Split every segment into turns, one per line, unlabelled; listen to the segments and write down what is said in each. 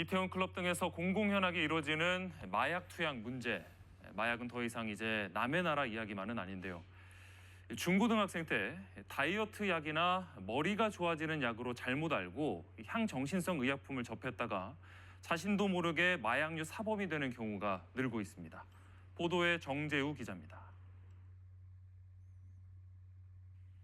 이태원 클럽 등에서 공공연하게 이루어지는 마약 투약 문제. 마약은 더 이상 이제 남의 나라 이야기만은 아닌데요. 중고등학생 때 다이어트 약이나 머리가 좋아지는 약으로 잘못 알고 향정신성 의약품을 접했다가 자신도 모르게 마약류 사범이 되는 경우가 늘고 있습니다. 보도에 정재우 기자입니다.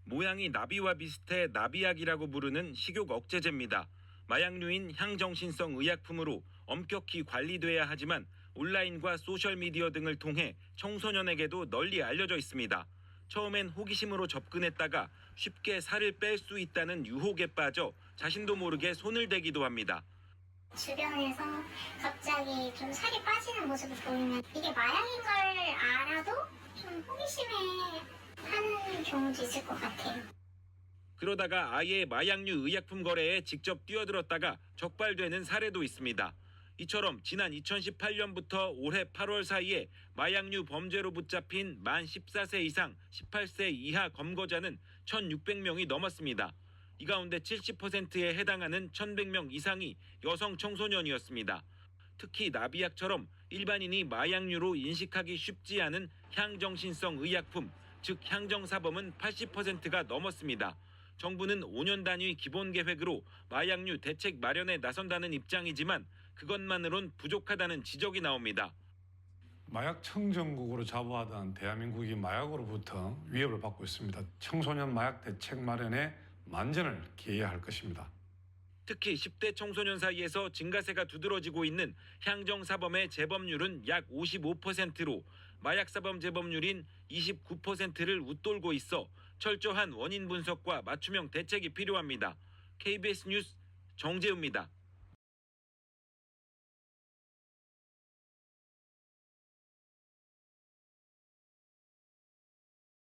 모양이 나비와 비슷해 나비약이라고 부르는 식욕 억제제입니다. 마약류인 향정신성 의약품으로 엄격히 관리돼야 하지만 온라인과 소셜미디어 등을 통해 청소년에게도 널리 알려져 있습니다. 처음엔 호기심으로 접근했다가 쉽게 살을 뺄 수 있다는 유혹에 빠져 자신도 모르게 손을 대기도 합니다.
주변에서 갑자기 좀 살이 빠지는 모습을 보이면 이게 마약인 걸 알아도 좀 호기심에 하는 경우도 있을 것 같아요.
그러다가 아예 마약류 의약품 거래에 직접 뛰어들었다가 적발되는 사례도 있습니다. 이처럼 지난 2018년부터 올해 8월 사이에 마약류 범죄로 붙잡힌 만 14세 이상 18세 이하 검거자는 1,600명이 넘었습니다. 이 가운데 70%에 해당하는 1,100명 이상이 여성 청소년이었습니다. 특히 나비약처럼 일반인이 마약류로 인식하기 쉽지 않은 향정신성 의약품, 즉 향정사범은 80%가 넘었습니다. 정부는 5년 단위 기본 계획으로 마약류 대책 마련에 나선다는 입장이지만 그것만으론 부족하다는 지적이 나옵니다.
마약 청정국으로 자부하던 대한민국이 마약으로부터 위협을 받고 있습니다. 청소년 마약 대책 마련에 만전을 기해야 할 것입니다.
특히 10대 청소년 사이에서 증가세가 두드러지고 있는 향정사범의 재범률은 약 55%로 마약사범 재범률인 29%를 웃돌고 있어 철저한 원인 분석과 맞춤형 대책이 필요합니다. KBS 뉴스 정재우입니다.